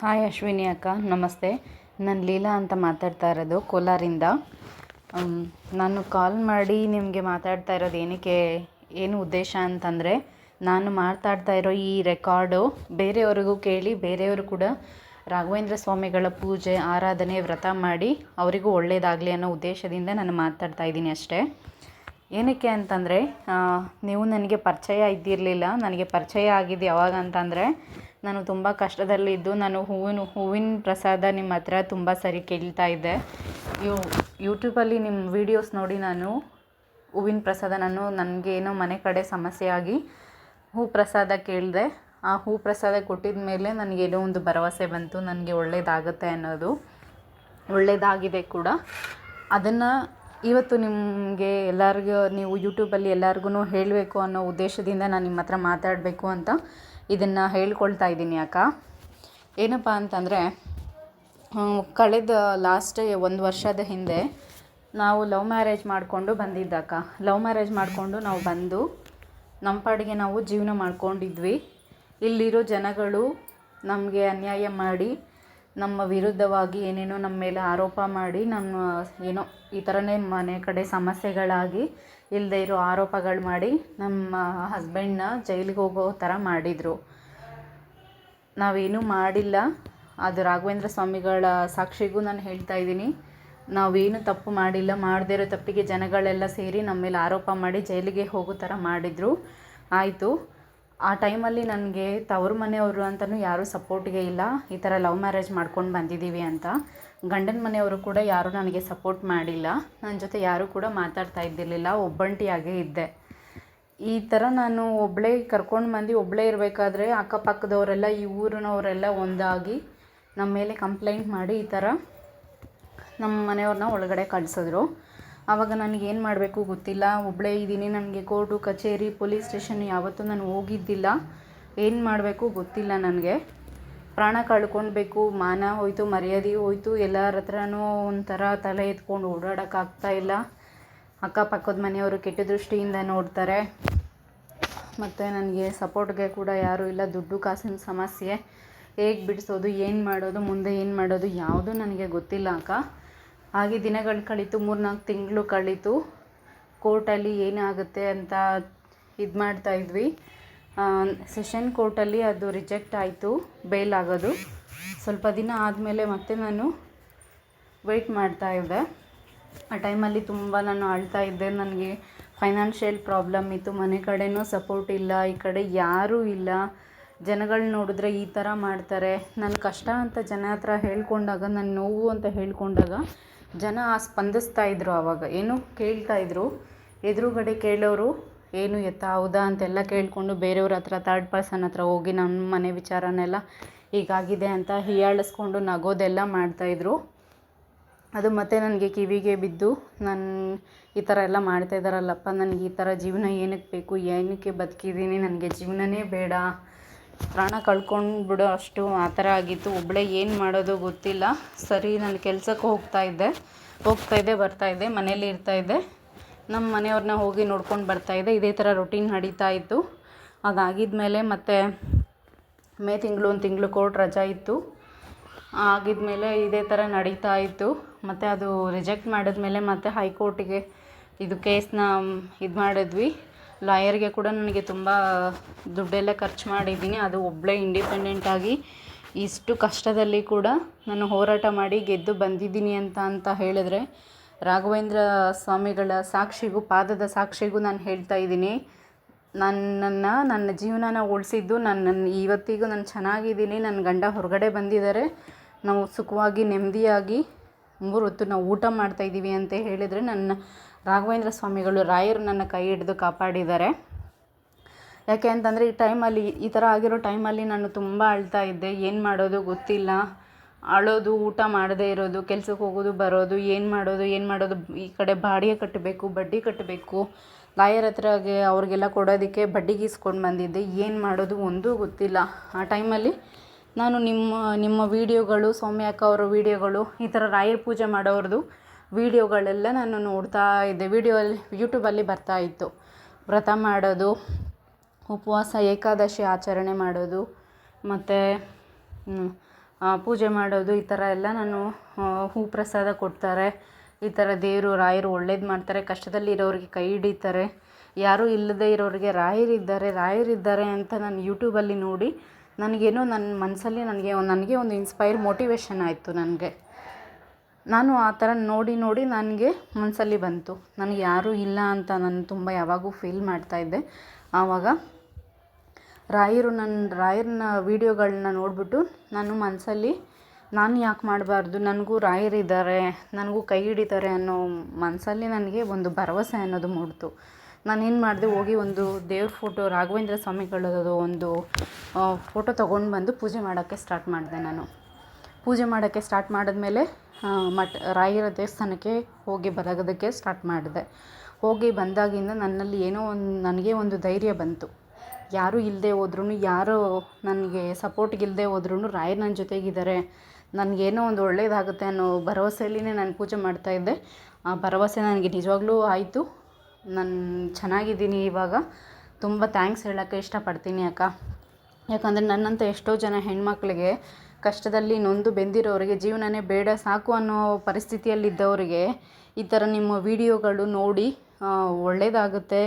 Hi Ashwini ಅಕ್ಕ, ನಮಸ್ತೆ. ನಾನು ಲೀಲಾ ಅಂತ ಮಾತಾಡ್ತಾ ಇರೋದು ಕೋಲಾರಿಂದ. ನಾನು ಕಾಲ್ ಮಾಡಿ ನಿಮಗೆ ಮಾತಾಡ್ತಾ ಇರೋದು ಏನಕ್ಕೆ, ಏನು ಉದ್ದೇಶ ಅಂತಂದರೆ, ನಾನು ಮಾತಾಡ್ತಾ ಇರೋ ಈ ರೆಕಾರ್ಡು ಬೇರೆಯವ್ರಿಗೂ ಕೇಳಿ, ಬೇರೆಯವರು ಕೂಡ ರಾಘವೇಂದ್ರ ಸ್ವಾಮಿಗಳ ಪೂಜೆ, ಆರಾಧನೆ, ವ್ರತ ಮಾಡಿ, ಅವರಿಗೂ ಒಳ್ಳೆಯದಾಗಲಿ ಅನ್ನೋ ಉದ್ದೇಶದಿಂದ ನಾನು ಮಾತಾಡ್ತಾ ಇದ್ದೀನಿ ಅಷ್ಟೇ. ಏನಕ್ಕೆ ಅಂತಂದರೆ ನೀವು ನನಗೆ ಪರಿಚಯ ಇದ್ದಿರಲಿಲ್ಲ, ನನಗೆ ಪರಿಚಯ ಆಗಿದ್ದು ಯಾವಾಗ ಅಂತಂದರೆ, ನಾನು ತುಂಬ ಕಷ್ಟದಲ್ಲಿದ್ದು, ನಾನು ಹೂವಿನ ಹೂವಿನ ಪ್ರಸಾದ ನಿಮ್ಮ ಹತ್ರ ತುಂಬ ಸರಿ ಕೇಳ್ತಾ ಇದ್ದೆ. ಯೂ ಯೂಟ್ಯೂಬಲ್ಲಿ ನಿಮ್ಮ ವೀಡಿಯೋಸ್ ನೋಡಿ ನಾನು ಹೂವಿನ ಪ್ರಸಾದ, ನಾನು ನನಗೆ ಏನೋ ಮನೆ ಕಡೆ ಸಮಸ್ಯೆ ಆಗಿ ಹೂ ಪ್ರಸಾದ ಕೇಳಿದೆ. ಆ ಹೂ ಪ್ರಸಾದ ಕೊಟ್ಟಿದ ಮೇಲೆ ನನಗೇನೋ ಒಂದು ಭರವಸೆ ಬಂತು, ನನಗೆ ಒಳ್ಳೆಯದಾಗುತ್ತೆ ಅನ್ನೋದು. ಒಳ್ಳೆಯದಾಗಿದೆ ಕೂಡ. ಅದನ್ನು ಇವತ್ತು ನಿಮಗೆ ಎಲ್ಲರಿಗೂ, ನೀವು ಯೂಟ್ಯೂಬಲ್ಲಿ ಎಲ್ಲರಿಗೂ ಹೇಳಬೇಕು ಅನ್ನೋ ಉದ್ದೇಶದಿಂದ ನಾನು ನಿಮ್ಮ ಹತ್ರ ಮಾತಾಡಬೇಕು ಅಂತ ಇದನ್ನು ಹೇಳ್ಕೊಳ್ತಾ ಇದ್ದೀನಿ ಅಕ್ಕ. ಏನಪ್ಪ ಅಂತಂದರೆ ಕಳೆದ ಲಾಸ್ಟ್ ಒಂದು ವರ್ಷದ ಹಿಂದೆ ನಾವು ಲವ್ ಮ್ಯಾರೇಜ್ ಮಾಡಿಕೊಂಡು ಬಂದಿದ್ದಕ್ಕ ಲವ್ ಮ್ಯಾರೇಜ್ ಮಾಡಿಕೊಂಡು ನಾವು ಬಂದು ನಮ್ಮ ಪಾಡಿಗೆ ನಾವು ಜೀವನ ಮಾಡ್ಕೊಂಡಿದ್ವಿ. ಇಲ್ಲಿರೋ ಜನಗಳು ನಮಗೆ ಅನ್ಯಾಯ ಮಾಡಿ ನಮ್ಮ ವಿರುದ್ಧವಾಗಿ ಏನೇನೋ ನಮ್ಮ ಮೇಲೆ ಆರೋಪ ಮಾಡಿ ನಮ್ಮ ಏನೋ ಈ ಥರನೇ ಮನೆ ಕಡೆ ಸಮಸ್ಯೆಗಳಾಗಿ ಇಲ್ಲದೇ ಇರೋ ಆರೋಪಗಳು ಮಾಡಿ ನಮ್ಮ ಹಸ್ಬೆಂಡ್ನ ಜೈಲಿಗೆ ಹೋಗೋ ಥರ ಮಾಡಿದರು. ನಾವೇನೂ ಮಾಡಿಲ್ಲ. ಅದು ರಾಘವೇಂದ್ರ ಸ್ವಾಮಿಗಳ ಸಾಕ್ಷಿಗೂ ನಾನು ಹೇಳ್ತಾ ಇದ್ದೀನಿ. ನಾವೇನು ತಪ್ಪು ಮಾಡಿಲ್ಲ. ಮಾಡದೇ ಇರೋ ತಪ್ಪಿಗೆ ಜನಗಳೆಲ್ಲ ಸೇರಿ ನಮ್ಮ ಮೇಲೆ ಆರೋಪ ಮಾಡಿ ಜೈಲಿಗೆ ಹೋಗೋ ಥರ ಮಾಡಿದರು. ಆಯಿತು. ಆ ಟೈಮಲ್ಲಿ ನನಗೆ ತವ್ರ ಮನೆಯವರು ಅಂತಲೂ ಯಾರೂ ಸಪೋರ್ಟ್ಗೆ ಇಲ್ಲ. ಈ ಥರ ಲವ್ ಮ್ಯಾರೇಜ್ ಮಾಡ್ಕೊಂಡು ಬಂದಿದ್ದೀವಿ ಅಂತ. ಗಂಡನ ಮನೆಯವರು ಕೂಡ ಯಾರೂ ನನಗೆ ಸಪೋರ್ಟ್ ಮಾಡಿಲ್ಲ. ನನ್ನ ಜೊತೆ ಯಾರೂ ಕೂಡ ಮಾತಾಡ್ತಾ ಇದ್ದಿರಲಿಲ್ಲ. ಒಬ್ಬಂಟಿಯಾಗೇ ಇದ್ದೆ. ಈ ಥರ ನಾನು ಒಬ್ಬಳೇ ಕರ್ಕೊಂಡು ಬಂದು ಒಬ್ಬಳೇ ಇರಬೇಕಾದ್ರೆ ಅಕ್ಕಪಕ್ಕದವರೆಲ್ಲ, ಈ ಊರಿನವರೆಲ್ಲ ಒಂದಾಗಿ ನಮ್ಮ ಮೇಲೆ ಕಂಪ್ಲೇಂಟ್ ಮಾಡಿ ಈ ಥರ ನಮ್ಮ ಮನೆಯವ್ರನ್ನ ಒಳಗಡೆ ಕಳಿಸಿದ್ರು. ಆವಾಗ ನನಗೇನು ಮಾಡಬೇಕು ಗೊತ್ತಿಲ್ಲ. ಒಬ್ಬಳೇ ಇದ್ದೀನಿ ನನಗೆ ಕೋರ್ಟು, ಕಚೇರಿ, ಪೊಲೀಸ್ ಸ್ಟೇಷನ್ ಯಾವತ್ತೂ ನಾನು ಹೋಗಿದ್ದಿಲ್ಲ. ಏನು ಮಾಡಬೇಕು ಗೊತ್ತಿಲ್ಲ ನನಗೆ. ಪ್ರಾಣ ಕಳ್ಕೊಳ್ಬೇಕು ಮಾನ ಹೋಯ್ತು, ಮರ್ಯಾದೆ ಹೋಯ್ತು, ಎಲ್ಲರ ಹತ್ರನೂ ಒಂಥರ ತಲೆ ಎತ್ಕೊಂಡು ಓಡಾಡೋಕ್ಕಾಗ್ತಾ ಇಲ್ಲ. ಅಕ್ಕಪಕ್ಕದ ಮನೆಯವರು ಕೆಟ್ಟ ದೃಷ್ಟಿಯಿಂದ ನೋಡ್ತಾರೆ. ಮತ್ತು ನನಗೆ ಸಪೋರ್ಟ್ಗೆ ಕೂಡ ಯಾರೂ ಇಲ್ಲ. ದುಡ್ಡು ಕಾಸಿನ ಸಮಸ್ಯೆ. ಹೇಗೆ ಬಿಡಿಸೋದು, ಏನು ಮಾಡೋದು, ಮುಂದೆ ಏನು ಮಾಡೋದು ಯಾವುದೂ ನನಗೆ ಗೊತ್ತಿಲ್ಲ ಅಕ್ಕ. ಹಾಗೆ ದಿನಗಳು ಕಳೀತು, ಮೂರ್ನಾಲ್ಕು ತಿಂಗಳು ಕಳೀತು. ಕೋರ್ಟಲ್ಲಿ ಏನಾಗುತ್ತೆ ಅಂತ ಇದು ಮಾಡ್ತಾ ಇದ್ವಿ. ಸೆಷನ್ ಕೋರ್ಟಲ್ಲಿ ಅದು ರಿಜೆಕ್ಟ್ ಆಯಿತು, ಬೇಲ್ ಆಗೋದು. ಸ್ವಲ್ಪ ದಿನ ಆದಮೇಲೆ ಮತ್ತೆ ನಾನು ವೆಯ್ಟ್ ಮಾಡ್ತಾ ಇದ್ದೆ. ಆ ಟೈಮಲ್ಲಿ ತುಂಬ ನಾನು ಅಳ್ತಾ ಇದ್ದೆ. ನನಗೆ ಫೈನಾನ್ಷಿಯಲ್ ಪ್ರಾಬ್ಲಮ್ ಇತ್ತು. ಮನೆ ಕಡೆನೂ ಸಪೋರ್ಟ್ ಇಲ್ಲ, ಈ ಕಡೆ ಯಾರೂ ಇಲ್ಲ. ಜನಗಳು ನೋಡಿದ್ರೆ ಈ ಥರ ಮಾಡ್ತಾರೆ. ನನ್ನ ಕಷ್ಟ ಅಂತ ಜನ ಹತ್ರ ಹೇಳ್ಕೊಂಡಾಗ ನನ್ನ ನೋವು ಅಂತ ಹೇಳ್ಕೊಂಡಾಗ ಜನ ಸ್ಪಂದಿಸ್ತಾ ಇದ್ರು ಆವಾಗ ಏನು ಕೇಳ್ತಾ ಇದ್ರು? ಎದುರುಗಡೆ ಕೇಳೋರು, ಏನು ಎತ್ತ ಹೌದಾ? ಅಂತೆಲ್ಲ ಕೇಳಿಕೊಂಡು ಬೇರೆಯವ್ರ ಹತ್ರ ಥರ್ಡ್ ಪರ್ಸನ್ ಹತ್ರ ಹೋಗಿ ನಮ್ಮ ಮನೆ ವಿಚಾರನೆಲ್ಲ ಹೀಗಾಗಿದೆ ಅಂತ ಹೀಯಾಳಿಸ್ಕೊಂಡು ನಗೋದೆಲ್ಲ ಮಾಡ್ತಾಯಿದ್ರು ಅದು ಮತ್ತೆ ನನಗೆ ಕಿವಿಗೆ ಬಿದ್ದು, ನಾನು ಈ ಥರ ಎಲ್ಲ ಮಾಡ್ತಾ ಇದ್ದಾರಲ್ಲಪ್ಪ, ನನಗೆ ಈ ಥರ ಜೀವನ ಏನಕ್ಕೆ ಬೇಕು, ಏನಕ್ಕೆ ಬದುಕಿದ್ದೀನಿ, ನನಗೆ ಜೀವನನೇ ಬೇಡ ಪ್ರಾಣ ಕಳ್ಕೊಂಡು ಬಿಡೋ ಅಷ್ಟು ಆ ಥರ ಆಗಿತ್ತು. ಒಬ್ಬಳೇ ಏನು ಮಾಡೋದು ಗೊತ್ತಿಲ್ಲ. ಸರಿ, ನಾನು ಕೆಲ್ಸಕ್ಕೆ ಹೋಗ್ತಾ ಇದ್ದೆ. ಹೋಗ್ತಾ ಇದ್ದೆ, ಬರ್ತಾ ಇದ್ದೆ, ಮನೇಲಿ ಇರ್ತಾ ಇದ್ದೆ. ನಮ್ಮ ಮನೆಯವ್ರನ್ನ ಹೋಗಿ ನೋಡ್ಕೊಂಡು ಬರ್ತಾ ಇದ್ದೆ. ಇದೇ ಥರ ರೊಟೀನ್ ನಡೀತಾ ಇತ್ತು. ಅದಾಗಿದ್ಮೇಲೆ ಮತ್ತೆ ಮೇ ತಿಂಗಳು, ಒಂದು ತಿಂಗಳು ಕೋರ್ಟ್ ರಜಾ ಇತ್ತು. ಆಗಿದ್ಮೇಲೆ ಇದೇ ಥರ ನಡೀತಾ ಇತ್ತು. ಮತ್ತು ಅದು ರಿಜೆಕ್ಟ್ ಮಾಡಿದ್ಮೇಲೆ ಮತ್ತೆ ಹೈಕೋರ್ಟಿಗೆ ಇದು ಕೇಸನ್ನ ಇದು ಮಾಡಿದ್ವಿ. ಲಾಯರ್ಗೆ ಕೂಡ ನನಗೆ ತುಂಬ ದುಡ್ಡೆಲ್ಲ ಖರ್ಚು ಮಾಡಿದ್ದೀನಿ. ಅದು ಒಬ್ಬಳೇ ಇಂಡಿಪೆಂಡೆಂಟಾಗಿ ಇಷ್ಟು ಕಷ್ಟದಲ್ಲಿ ಕೂಡ ನಾನು ಹೋರಾಟ ಮಾಡಿ ಗೆದ್ದು ಬಂದಿದ್ದೀನಿ ಅಂತ ಅಂತ ಹೇಳಿದ್ರೆ ರಾಘವೇಂದ್ರ ಸ್ವಾಮಿಗಳ ಸಾಕ್ಷಿಗೂ, ಪಾದದ ಸಾಕ್ಷಿಗೂ ನಾನು ಹೇಳ್ತಾ ಇದ್ದೀನಿ. ನನ್ನನ್ನು, ನನ್ನ ಜೀವನನ ಉಳಿಸಿದ್ದು ನನ್ನ, ಇವತ್ತಿಗೂ ನಾನು ಚೆನ್ನಾಗಿದ್ದೀನಿ. ನನ್ನ ಗಂಡ ಹೊರಗಡೆ ಬಂದಿದ್ದಾರೆ. ನಾವು ಸುಖವಾಗಿ, ನೆಮ್ಮದಿಯಾಗಿ ಮೂರು ಹೊತ್ತು ನಾವು ಊಟ ಮಾಡ್ತಾಯಿದ್ದೀವಿ ಅಂತ ಹೇಳಿದರೆ ನನ್ನ ರಾಘವೇಂದ್ರ ಸ್ವಾಮಿಗಳು ರಾಯರು ನನ್ನ ಕೈ ಹಿಡಿದು ಕಾಪಾಡಿದ್ದಾರೆ. ಯಾಕೆ ಅಂತಂದರೆ ಈ ಟೈಮಲ್ಲಿ, ಈ ಥರ ಆಗಿರೋ ಟೈಮಲ್ಲಿ ನಾನು ತುಂಬ ಅಳ್ತಾ ಇದ್ದೆ. ಏನು ಮಾಡೋದು ಗೊತ್ತಿಲ್ಲ. ಅಳೋದು, ಊಟ ಮಾಡದೇ ಇರೋದು, ಕೆಲ್ಸಕ್ಕೆ ಹೋಗೋದು, ಬರೋದು, ಏನು ಮಾಡೋದು ಏನು ಮಾಡೋದು, ಈ ಕಡೆ ಬಾಡಿಗೆ ಕಟ್ಟಬೇಕು, ಬಡ್ಡಿ ಕಟ್ಟಬೇಕು. ಲಾಯರ್ ಹತ್ರಗೆ ಅವ್ರಿಗೆಲ್ಲ ಕೊಡೋದಕ್ಕೆ ಬಡ್ಡಿ ಗೀಸ್ಕೊಂಡು ಬಂದಿದ್ದೆ. ಏನು ಮಾಡೋದು ಒಂದೂ ಗೊತ್ತಿಲ್ಲ. ಆ ಟೈಮಲ್ಲಿ ನಾನು ನಿಮ್ಮ ನಿಮ್ಮ ವೀಡಿಯೋಗಳು, ಸೌಮ್ಯ ಅಕ್ಕ ಅವರ ವೀಡಿಯೋಗಳು, ಈ ಥರ ರಾಯರ ಪೂಜೆ ಮಾಡೋರದ್ದು ವೀಡಿಯೋಗಳೆಲ್ಲ ನಾನು ನೋಡ್ತಾ ಇದ್ದೆ. ವೀಡಿಯೋಲ್ಲಿ ಯೂಟ್ಯೂಬಲ್ಲಿ ಬರ್ತಾ ಇತ್ತು. ವ್ರತ ಮಾಡೋದು, ಉಪವಾಸ, ಏಕಾದಶಿ ಆಚರಣೆ ಮಾಡೋದು, ಮತ್ತು ಪೂಜೆ ಮಾಡೋದು, ಈ ಥರ ಎಲ್ಲ ನಾನು ಹೂ ಪ್ರಸಾದ ಕೊಡ್ತಾರೆ. ಈ ಥರ ದೇವರು, ರಾಯರು ಒಳ್ಳೇದು ಮಾಡ್ತಾರೆ. ಕಷ್ಟದಲ್ಲಿ ಇರೋರಿಗೆ ಕೈ ಹಿಡಿತಾರೆ. ಯಾರೂ ಇಲ್ಲದೇ ಇರೋರಿಗೆ ರಾಯರಿದ್ದಾರೆ ರಾಯರಿದ್ದಾರೆ ಅಂತ ನಾನು ಯೂಟ್ಯೂಬಲ್ಲಿ ನೋಡಿ, ನನಗೇನೋ ನನ್ನ ಮನಸ್ಸಲ್ಲಿ ನನಗೆ ನನಗೆ ಒಂದು ಇನ್ಸ್ಪೈರ್ ಮೋಟಿವೇಶನ್ ಆಯಿತು ನನಗೆ. ನಾನು ಆ ಥರ ನೋಡಿ ನೋಡಿ ನನಗೆ ಮನಸ್ಸಲ್ಲಿ ಬಂತು. ನನಗೆ ಯಾರೂ ಇಲ್ಲ ಅಂತ ನಾನು ತುಂಬ ಯಾವಾಗೂ ಫೀಲ್ ಮಾಡ್ತಾಯಿದ್ದೆ ಆವಾಗ ರಾಯರು ನನ್ನ, ರಾಯರನ್ನ ವೀಡಿಯೋಗಳನ್ನ ನೋಡಿಬಿಟ್ಟು ನಾನು ಮನಸ್ಸಲ್ಲಿ, ನಾನು ಯಾಕೆ ಮಾಡಬಾರ್ದು? ನನಗೂ ರಾಯರಿದ್ದಾರೆ, ನನಗೂ ಕೈ ಹಿಡಿತಾರೆ ಅನ್ನೋ ಮನಸ್ಸಲ್ಲಿ ನನಗೆ ಒಂದು ಭರವಸೆ ಅನ್ನೋದು ಮೂಡಿತು. ನಾನೇನು ಮಾಡಿದೆ, ಹೋಗಿ ಒಂದು ದೇವ್ರ ಫೋಟೋ, ರಾಘವೇಂದ್ರ ಸ್ವಾಮಿಗಳದ್ದು ಒಂದು ಫೋಟೋ ತೊಗೊಂಡು ಬಂದು ಪೂಜೆ ಮಾಡೋಕ್ಕೆ ಸ್ಟಾರ್ಟ್ ಮಾಡಿದೆ ನಾನು. ಪೂಜೆ ಮಾಡೋಕ್ಕೆ ಸ್ಟಾರ್ಟ್ ಮಾಡಿದ್ಮೇಲೆ ಮೇಲೆ ಮಠ, ರಾಯರ ದೇವಸ್ಥಾನಕ್ಕೆ ಹೋಗಿ ಬರೋದಕ್ಕೆ ಸ್ಟಾರ್ಟ್ ಮಾಡಿದೆ. ಹೋಗಿ ಬಂದಾಗಿಂದ ನನ್ನಲ್ಲಿ ಏನೋ ಒಂದು, ನನಗೆ ಒಂದು ಧೈರ್ಯ ಬಂತು. ಯಾರೂ ಇಲ್ಲದೆ ಹೋದ್ರೂ ಯಾರು ನನಗೆ ಸಪೋರ್ಟ್ಗೆ ಇಲ್ಲದೆ ಹೋದ್ರೂ ರಾಯರು ನನ್ನ ಜೊತೆಗಿದ್ದಾರೆ. ನನಗೇನೋ ಒಂದು ಒಳ್ಳೆಯದಾಗುತ್ತೆ ಅನ್ನೋ ಭರವಸೆಯಲ್ಲಿನೇ ನಾನು ಪೂಜೆ ಮಾಡ್ತಾಯಿದ್ದೆ ಆ ಭರವಸೆ ನನಗೆ ನಿಜವಾಗ್ಲೂ ಆಯಿತು. ನಾನು ಚೆನ್ನಾಗಿದ್ದೀನಿ ಇವಾಗ. ತುಂಬ ಥ್ಯಾಂಕ್ಸ್ ಹೇಳೋಕ್ಕೆ ಇಷ್ಟಪಡ್ತೀನಿ ಅಕ್ಕ. ಯಾಕಂದರೆ ನನ್ನಂಥ ಎಷ್ಟೋ ಜನ ಹೆಣ್ಮಕ್ಳಿಗೆ ಕಷ್ಟದಲ್ಲಿ ನೊಂದು ಬೆಂದಿರೋರಿಗೆ ಜೀವನನೇ ಬೇಡ, ಸಾಕು ಅನ್ನೋ ಪರಿಸ್ಥಿತಿಯಲ್ಲಿದ್ದವರಿಗೆ ಈ ಥರ ನಿಮ್ಮ ವಿಡಿಯೋಗಳು ನೋಡಿ ಒಳ್ಳೆಯದಾಗುತ್ತೆ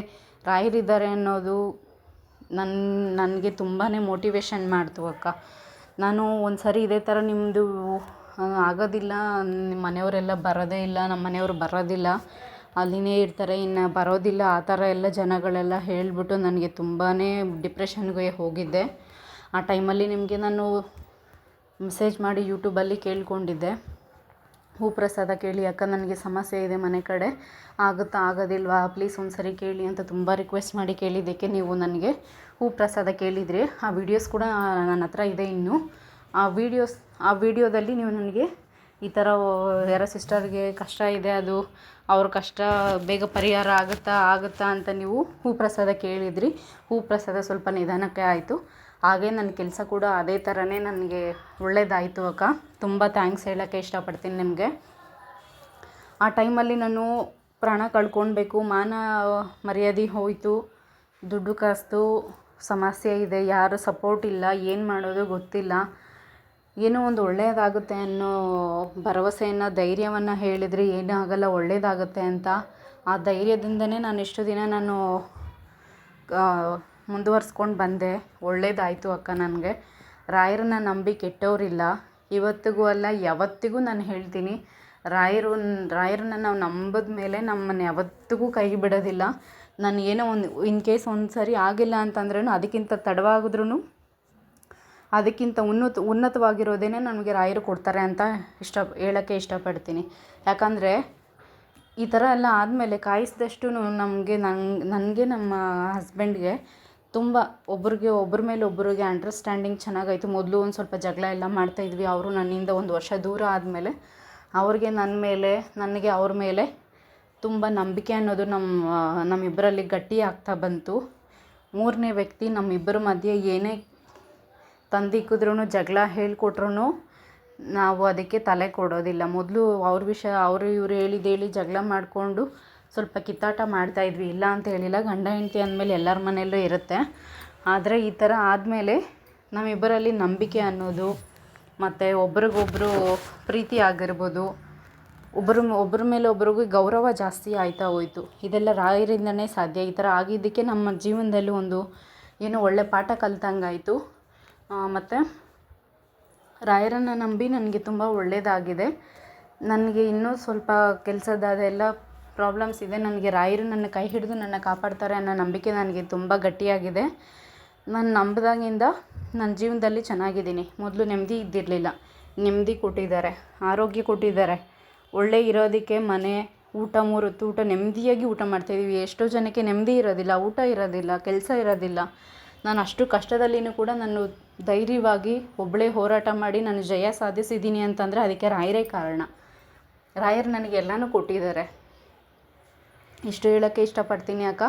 ರಾಯರಿದ್ದಾರೆ ಅನ್ನೋದು ನನ್ನ ನನಗೆ ತುಂಬಾ ಮೋಟಿವೇಶನ್ ಮಾಡ್ತು ಅಕ್ಕ. ನಾನು ಒಂದು ಸರಿ ಇದೇ ಥರ ನಿಮ್ಮದು ಆಗೋದಿಲ್ಲ ನಿಮ್ಮ ಮನೆಯವರೆಲ್ಲ ಬರೋದೇ ಇಲ್ಲ ನಮ್ಮ ಮನೆಯವರು ಬರೋದಿಲ್ಲ. ಅಲ್ಲಿನೇ ಇರ್ತಾರೆ, ಇನ್ನು ಬರೋದಿಲ್ಲ. ಆ ಥರ ಎಲ್ಲ ಜನಗಳೆಲ್ಲ ಹೇಳಿಬಿಟ್ಟು ನನಗೆ ತುಂಬಾ ಡಿಪ್ರೆಷನ್ಗೆ ಹೋಗಿದ್ದೆ. ಆ ಟೈಮಲ್ಲಿ ನಿಮಗೆ ನಾನು ಮೆಸೇಜ್ ಮಾಡಿ ಯೂಟ್ಯೂಬಲ್ಲಿ ಕೇಳಿಕೊಂಡಿದ್ದೆ. ಹೂಪ್ರಸಾದ ಕೇಳಿ, ಅಕ್ಕ, ನನಗೆ ಸಮಸ್ಯೆ ಇದೆ ಮನೆ ಕಡೆ. ಆಗುತ್ತಾ? ಆಗೋದಿಲ್ವಾ? ಪ್ಲೀಸ್ ಒಂದು ಸರಿ ಕೇಳಿ ಅಂತ ತುಂಬ ರಿಕ್ವೆಸ್ಟ್ ಮಾಡಿ ಕೇಳಿದ್ದಕ್ಕೆ ನೀವು ನನಗೆ ಹೂಪ್ರಸಾದ ಕೇಳಿದ್ರಿ. ಆ ವಿಡಿಯೋಸ್ ಕೂಡ ನನ್ನ ಹತ್ರ ಇದೆ ಇನ್ನು. ಆ ವಿಡಿಯೋಸ್, ಆ ವಿಡಿಯೋದಲ್ಲಿ ನೀವು ನನಗೆ ಈ ಥರ ಯಾರೋ ಸಿಸ್ಟರ್ಗೆ ಕಷ್ಟ ಇದೆ, ಅದು ಅವ್ರ ಕಷ್ಟ ಬೇಗ ಪರಿಹಾರ ಆಗುತ್ತಾ? ಆಗುತ್ತಾ? ಅಂತ ನೀವು ಹೂಪ್ರಸಾದ ಕೇಳಿದ್ರಿ. ಹೂ ಪ್ರಸಾದ ಸ್ವಲ್ಪ ನಿಧಾನಕ್ಕೆ ಆಯಿತು. ಹಾಗೆ ನನ್ನ ಕೆಲಸ ಕೂಡ ಅದೇ ಥರನೇ ನನಗೆ ಒಳ್ಳೇದಾಯಿತು ಅಕ್ಕ. ತುಂಬ ಥ್ಯಾಂಕ್ಸ್ ಹೇಳೋಕ್ಕೆ ಇಷ್ಟಪಡ್ತೀನಿ ನಿಮಗೆ. ಆ ಟೈಮಲ್ಲಿ ನಾನು ಪ್ರಾಣ ಕಳ್ಕೊಳ್ಬೇಕು ಮಾನ, ಮರ್ಯಾದೆ ಹೋಯಿತು, ದುಡ್ಡು ಕಾಸ್ತು, ಸಮಸ್ಯೆ ಇದೆ, ಯಾರು ಸಪೋರ್ಟ್ ಇಲ್ಲ, ಏನು ಮಾಡೋದು ಗೊತ್ತಿಲ್ಲ. ಏನೋ ಒಂದು ಒಳ್ಳೆಯದಾಗುತ್ತೆ ಅನ್ನೋ ಭರವಸೆಯನ್ನು, ಧೈರ್ಯವನ್ನು ಹೇಳಿದರೆ ಏನೂ ಆಗಲ್ಲ ಒಳ್ಳೆಯದಾಗುತ್ತೆ ಅಂತ. ಆ ಧೈರ್ಯದಿಂದನೇ ನಾನು ಇಷ್ಟು ದಿನ ನಾನು ಮುಂದುವರ್ಸ್ಕೊಂಡು ಬಂದೆ. ಒಳ್ಳೇದಾಯಿತು ಅಕ್ಕ ನನಗೆ. ರಾಯರನ್ನ ನಂಬಿ ಕೆಟ್ಟವರಿಲ್ಲ ಇವತ್ತಿಗೂ ಅಲ್ಲ, ಯಾವತ್ತಿಗೂ ನಾನು ಹೇಳ್ತೀನಿ. ರಾಯರು, ರಾಯರನ್ನ ನಾವು ನಂಬಿದ ಮೇಲೆ ನಮ್ಮನ್ನು ಯಾವತ್ತಿಗೂ ಕೈ ಬಿಡೋದಿಲ್ಲ. ನಾನು ಏನೋ ಒಂದು ಇನ್ ಕೇಸ್ ಒಂದು ಸರಿ ಆಗಿಲ್ಲ ಅಂತಂದ್ರೂ ಅದಕ್ಕಿಂತ ತಡವಾಗಿದ್ರೂ ಅದಕ್ಕಿಂತ ಉನ್ನತ, ಉನ್ನತವಾಗಿರೋದೇನೆ ನಮಗೆ ರಾಯರು ಕೊಡ್ತಾರೆ ಅಂತ ಇಷ್ಟ, ಹೇಳೋಕ್ಕೆ ಇಷ್ಟಪಡ್ತೀನಿ. ಯಾಕಂದರೆ ಈ ಥರ ಎಲ್ಲ ಆದಮೇಲೆ ಕಾಯಿಸಿದಷ್ಟು ನಮಗೆ ನಂಗೆ, ನನಗೆ ನಮ್ಮ ಹಸ್ಬೆಂಡ್ಗೆ ತುಂಬ ಒಬ್ರಿಗೆ ಒಬ್ಬರ ಮೇಲೆ ಒಬ್ಬರಿಗೆ ಅಂಡರ್ಸ್ಟ್ಯಾಂಡಿಂಗ್ ಚೆನ್ನಾಗಾಯಿತು ಮೊದಲು ಒಂದು ಸ್ವಲ್ಪ ಜಗಳ ಎಲ್ಲ ಮಾಡ್ತಾ ಇದ್ವಿ. ಅವರು ನನ್ನಿಂದ ಒಂದು ವರ್ಷ ದೂರ ಆದಮೇಲೆ ಅವ್ರಿಗೆ ನನ್ನ ಮೇಲೆ, ನನಗೆ ಅವ್ರ ಮೇಲೆ ತುಂಬ ನಂಬಿಕೆ ಅನ್ನೋದು ನಮ್ಮ ನಮ್ಮಿಬ್ಬರಲ್ಲಿ ಗಟ್ಟಿ ಆಗ್ತಾ ಬಂತು. ಮೂರನೇ ವ್ಯಕ್ತಿ ನಮ್ಮಿಬ್ಬರ ಮಧ್ಯೆ ಏನೇ ತಂದಿಕ್ಕಿದ್ರೂ ಜಗಳ ಹೇಳಿಕೊಟ್ರೂ ನಾವು ಅದಕ್ಕೆ ತಲೆ ಕೊಡೋದಿಲ್ಲ. ಮೊದಲು ಅವ್ರ ವಿಷಯ, ಅವರು ಇವರು ಹೇಳಿದ್ದು ಹೇಳಿ ಜಗಳ ಮಾಡಿಕೊಂಡು ಸ್ವಲ್ಪ ಕಿತ್ತಾಟ ಮಾಡ್ತಾಯಿದ್ವಿ ಇಲ್ಲ ಅಂತ ಹೇಳಿಲ್ಲ. ಗಂಡ, ಹೆಂಡತಿ ಅಂದಮೇಲೆ ಎಲ್ಲರ ಮನೆಯಲ್ಲೂ ಇರುತ್ತೆ. ಆದರೆ ಈ ಥರ ಆದಮೇಲೆ ನಮ್ಮಿಬ್ಬರಲ್ಲಿ ನಂಬಿಕೆ ಅನ್ನೋದು, ಮತ್ತು ಒಬ್ರಿಗೊಬ್ರು ಪ್ರೀತಿ ಆಗಿರ್ಬೋದು, ಒಬ್ಬರು, ಒಬ್ಬರ ಮೇಲೆ ಒಬ್ರಿಗೂ ಗೌರವ ಜಾಸ್ತಿ ಆಯ್ತಾ ಹೋಯ್ತು. ಇದೆಲ್ಲ ರಾಯರಿಂದನೇ ಸಾಧ್ಯ. ಈ ಥರ ಆಗಿದ್ದಕ್ಕೆ ನಮ್ಮ ಜೀವನದಲ್ಲಿ ಒಂದು ಏನೋ ಒಳ್ಳೆ ಪಾಠ ಕಲ್ತಂಗಾಯಿತು. ಮತ್ತು ರಾಯರನ್ನು ನಂಬಿ ನನಗೆ ತುಂಬ ಒಳ್ಳೆಯದಾಗಿದೆ ನನಗೆ ಇನ್ನೂ ಸ್ವಲ್ಪ ಕೆಲಸದ ಅದೆಲ್ಲ ಪ್ರಾಬ್ಲಮ್ಸ್ ಇದೆ. ನನಗೆ ರಾಯರು ನನ್ನ ಕೈ ಹಿಡಿದು ನನ್ನ ಕಾಪಾಡ್ತಾರೆ ಅನ್ನೋ ನಂಬಿಕೆ ನನಗೆ ತುಂಬ ಗಟ್ಟಿಯಾಗಿದೆ. ನಾನು ನಂಬಿದಾಗಿಂದ ನನ್ನ ಜೀವನದಲ್ಲಿ ಚೆನ್ನಾಗಿದ್ದೀನಿ. ಮೊದಲು ನೆಮ್ಮದಿ ಇದ್ದಿರಲಿಲ್ಲ. ನೆಮ್ಮದಿ ಕೊಟ್ಟಿದ್ದಾರೆ. ಆರೋಗ್ಯ ಕೊಟ್ಟಿದ್ದಾರೆ. ಒಳ್ಳೆ ಇರೋದಕ್ಕೆ ಮನೆ, ಊಟ ಮೂರು ಊಟ ನೆಮ್ಮದಿಯಾಗಿ ಊಟ ಮಾಡ್ತಾಯಿದ್ದೀವಿ ಎಷ್ಟೋ ಜನಕ್ಕೆ ನೆಮ್ಮದಿ ಇರೋದಿಲ್ಲ, ಊಟ ಇರೋದಿಲ್ಲ, ಕೆಲಸ ಇರೋದಿಲ್ಲ. ನಾನು ಅಷ್ಟು ಕಷ್ಟದಲ್ಲಿಯೂ ಕೂಡ ನಾನು ಧೈರ್ಯವಾಗಿ ಒಬ್ಬಳೇ ಹೋರಾಟ ಮಾಡಿ ನಾನು ಜಯ ಸಾಧಿಸಿದ್ದೀನಿ ಅಂತಂದರೆ ಅದಕ್ಕೆ ರಾಯರೇ ಕಾರಣ. ರಾಯರು ನನಗೆ ಎಲ್ಲನೂ ಕೊಟ್ಟಿದ್ದಾರೆ. ಇಷ್ಟು ಹೇಳೋಕ್ಕೆ ಇಷ್ಟಪಡ್ತೀನಿ ಅಕ್ಕ.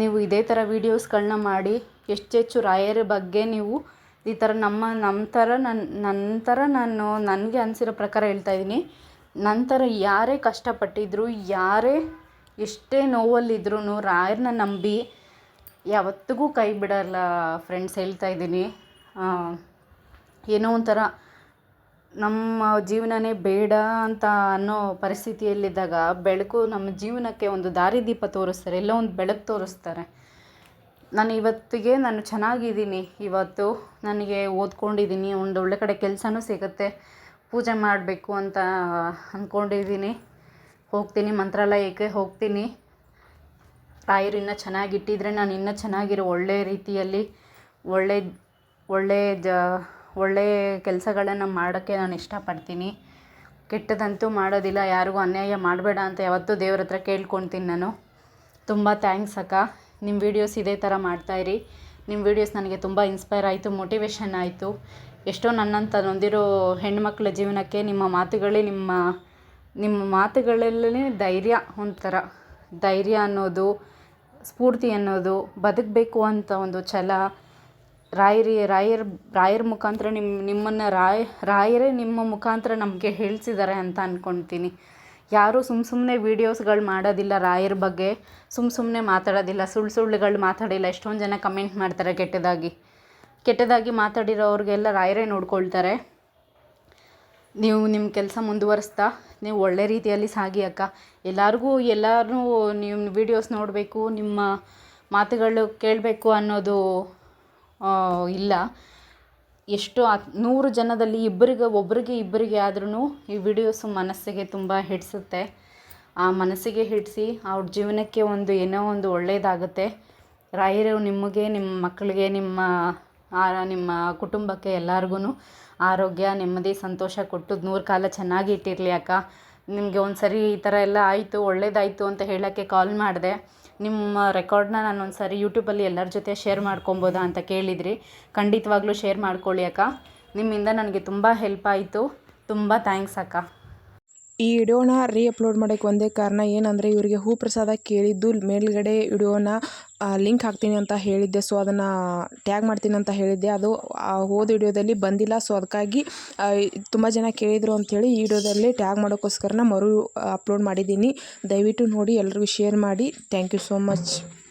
ನೀವು ಇದೇ ಥರ ವೀಡಿಯೋಸ್ಗಳನ್ನ ಮಾಡಿ ಹೆಚ್ಚೆಚ್ಚು ರಾಯರ ಬಗ್ಗೆ ನೀವು ಈ ಥರ ನಮ್ಮ ನಮ್ಮ ಥರ ನನ್ನ ನನ್ನ ಥರ ನಾನು, ನನಗೆ ಅನಿಸಿರೋ ಪ್ರಕಾರ ಹೇಳ್ತಾ ಇದ್ದೀನಿ. ನನ್ನ ಥರ ಯಾರೇ ಕಷ್ಟಪಟ್ಟಿದ್ರು, ಯಾರೇ ಎಷ್ಟೇ ನೋವಲ್ಲಿದ್ರೂ ರಾಯರನ್ನ ನಂಬಿ ಯಾವತ್ತಿಗೂ ಕೈ ಬಿಡಲ್ಲ. ಫ್ರೆಂಡ್ಸ್ ಹೇಳ್ತಾ ಇದ್ದೀನಿ. ಏನೋ ಒಂಥರ ನಮ್ಮ ಜೀವನನೇ ಬೇಡ ಅಂತ ಅನ್ನೋ ಪರಿಸ್ಥಿತಿಯಲ್ಲಿದ್ದಾಗ ಬೆಳಕು ನಮ್ಮ ಜೀವನಕ್ಕೆ ಒಂದು ದಾರಿದೀಪ ತೋರಿಸ್ತಾರೆ, ಎಲ್ಲೋ ಒಂದು ಬೆಳಕು ತೋರಿಸ್ತಾರೆ. ನಾನು ಇವತ್ತಿಗೆ ನಾನು ಚೆನ್ನಾಗಿದ್ದೀನಿ. ಇವತ್ತು ನನಗೆ ಓದ್ಕೊಂಡಿದ್ದೀನಿ, ಒಂದು ಒಳ್ಳೆ ಕಡೆ ಕೆಲಸನೂ ಸಿಗುತ್ತೆ, ಪೂಜೆ ಮಾಡಬೇಕು ಅಂತ ಅಂದ್ಕೊಂಡಿದ್ದೀನಿ ಹೋಗ್ತೀನಿ, ಮಂತ್ರಾಲಯಕ್ಕೆ ಹೋಗ್ತೀನಿ. ರಾಯರು ಇನ್ನೂ ಚೆನ್ನಾಗಿಟ್ಟಿದ್ರೆ ನಾನು ಇನ್ನೂ ಚೆನ್ನಾಗಿರೋ ಒಳ್ಳೆಯ ರೀತಿಯಲ್ಲಿ, ಒಳ್ಳೆ ಒಳ್ಳೆ ಜ ಒಳ್ಳೆ ಕೆಲಸಗಳನ್ನು ಮಾಡೋಕ್ಕೆ ನಾನು ಇಷ್ಟಪಡ್ತೀನಿ. ಕೆಟ್ಟದಂತೂ ಮಾಡೋದಿಲ್ಲ, ಯಾರಿಗೂ ಅನ್ಯಾಯ ಮಾಡಬೇಡ ಅಂತ ಯಾವತ್ತೂ ದೇವ್ರ ಹತ್ರ ಕೇಳ್ಕೊತೀನಿ ನಾನು. ತುಂಬ ಥ್ಯಾಂಕ್ಸ್ ಅಕ್ಕ. ನಿಮ್ಮ ವೀಡಿಯೋಸ್ ಇದೇ ಥರ ಮಾಡ್ತಾಯಿರಿ ನಿಮ್ಮ ವೀಡಿಯೋಸ್ ನನಗೆ ತುಂಬ ಇನ್ಸ್ಪೈರ್ ಆಯಿತು, ಮೋಟಿವೇಶನ್ ಆಯಿತು. ಎಷ್ಟೋ ನನ್ನಂತ ನೊಂದಿರೋ ಹೆಣ್ಮಕ್ಳ ಜೀವನಕ್ಕೆ ನಿಮ್ಮ ಮಾತುಗಳೇ ನಿಮ್ಮ ನಿಮ್ಮ ಮಾತುಗಳಲ್ಲೇ ಧೈರ್ಯ ಒಂಥರ. ಧೈರ್ಯ ಅನ್ನೋದು, ಸ್ಫೂರ್ತಿ ಅನ್ನೋದು, ಬದುಕಬೇಕು ಅಂತ ಒಂದು ಛಲ. ರಾಯರಿ, ರಾಯರ ರಾಯರ ಮುಖಾಂತರ ನಿಮ್ಮ ನಿಮ್ಮನ್ನು ರಾಯ, ರಾಯರೇ ನಿಮ್ಮ ಮುಖಾಂತರ ನಮಗೆ ಹೇಳ್ಸಿದ್ದಾರೆ ಅಂತ ಅಂದ್ಕೊಳ್ತೀನಿ ಯಾರೂ ಸುಮ್ಮ ಸುಮ್ಮನೆ ವೀಡಿಯೋಸ್ಗಳು ಮಾಡೋದಿಲ್ಲ ರಾಯರ ಬಗ್ಗೆ. ಸುಮ್ಮ ಸುಮ್ಮನೆ ಮಾತಾಡೋದಿಲ್ಲ ಸುಳ್ಳು ಸುಳ್ಳುಗಳು ಮಾತಾಡಿಲ್ಲ. ಎಷ್ಟೊಂದು ಜನ ಕಮೆಂಟ್ ಮಾಡ್ತಾರೆ ಕೆಟ್ಟದಾಗಿ. ಕೆಟ್ಟದಾಗಿ ಮಾತಾಡಿರೋರಿಗೆಲ್ಲ ರಾಯರೇ ನೋಡ್ಕೊಳ್ತಾರೆ. ನೀವು ನಿಮ್ಮ ಕೆಲಸ ಮುಂದುವರಿಸ್ತಾ, ನೀವು ಒಳ್ಳೆ ರೀತಿಯಲ್ಲಿ ಸಾಗಿ ಅಕ್ಕ. ಎಲ್ಲರಿಗೂ ಎಲ್ಲರೂ ನಿಮ್ಮ ವೀಡಿಯೋಸ್ ನೋಡಬೇಕು, ನಿಮ್ಮ ಮಾತುಗಳು ಕೇಳಬೇಕು ಅನ್ನೋದು ಇಲ್ಲ. ಎಷ್ಟು ನೂರು ಜನದಲ್ಲಿ ಇಬ್ಬರಿಗೆ ಒಬ್ಬರಿಗೆ ಇಬ್ಬರಿಗೆ ಆದ್ರೂ ಈ ವಿಡಿಯೋಸು ಮನಸ್ಸಿಗೆ ತುಂಬ ಹಿಡಿಸುತ್ತೆ. ಆ ಮನಸ್ಸಿಗೆ ಹಿಡಿಸಿ ಅವ್ರ ಜೀವನಕ್ಕೆ ಒಂದು ಏನೋ ಒಂದು ಒಳ್ಳೆಯದಾಗುತ್ತೆ ರಾಯರು ನಿಮಗೆ ನಿಮ್ಮ ಮಕ್ಕಳಿಗೆ ನಿಮ್ಮ ನಿಮ್ಮ ಕುಟುಂಬಕ್ಕೆ ಎಲ್ಲರಿಗೂ ಆರೋಗ್ಯ, ನೆಮ್ಮದಿ, ಸಂತೋಷ ಕೊಟ್ಟು ನೂರು ಕಾಲ ಚೆನ್ನಾಗಿ ಇಟ್ಟಿರಲಿ ಅಕ್ಕ. ನಿಮಗೆ ಒಂದು ಸರಿ ಈ ಥರ ಎಲ್ಲ ಆಯಿತು, ಒಳ್ಳೇದಾಯಿತು ಅಂತ ಹೇಳೋಕ್ಕೆ ಕಾಲ್ ಮಾಡಿದೆ. ನಿಮ್ಮ ರೆಕಾರ್ಡ್ನ ನಾನು ಒಂದು ಸಾರಿ ಯೂಟ್ಯೂಬಲ್ಲಿ ಎಲ್ಲರ ಜೊತೆ ಶೇರ್ ಮಾಡ್ಕೊಬೋದಾ ಅಂತ ಕೇಳಿದ್ರಿ. ಖಂಡಿತವಾಗ್ಲೂ ಶೇರ್ ಮಾಡ್ಕೊಳ್ಳಿ ಅಕ್ಕ. ನಿಮ್ಮಿಂದ ನನಗೆ ತುಂಬ ಹೆಲ್ಪ್ ಆಯಿತು. ತುಂಬ ಥ್ಯಾಂಕ್ಸ್ ಅಕ್ಕ. ಈ ವಿಡಿಯೋನ ರೀ ಅಪ್ಲೋಡ್ ಮಾಡೋಕ್ಕೆ ಒಂದೇ ಕಾರಣ ಏನಂದರೆ ಇವರಿಗೆ ಹೂ ಪ್ರಸಾದ ಕೇಳಿದ್ದು ಮೇಲ್ಗಡೆ ವಿಡಿಯೋನ ಲಿಂಕ್ ಹಾಕ್ತೀನಿ ಅಂತ ಹೇಳಿದ್ದೆ. ಸೊ ಅದನ್ನು ಟ್ಯಾಗ್ ಮಾಡ್ತೀನಿ ಅಂತ ಹೇಳಿದ್ದೆ. ಅದು, ಆ, ಹೋದ ವಿಡಿಯೋದಲ್ಲಿ ಬಂದಿಲ್ಲ. ಸೊ ಅದಕ್ಕಾಗಿ ತುಂಬ ಜನ ಕೇಳಿದರು ಅಂಥೇಳಿ ಈ ವಿಡಿಯೋದಲ್ಲಿ ಟ್ಯಾಗ್ ಮಾಡೋಕ್ಕೋಸ್ಕರನ ಮರು ಅಪ್ಲೋಡ್ ಮಾಡಿದ್ದೀನಿ. ದಯವಿಟ್ಟು ನೋಡಿ, ಎಲ್ರಿಗೂ ಶೇರ್ ಮಾಡಿ. Thank you so much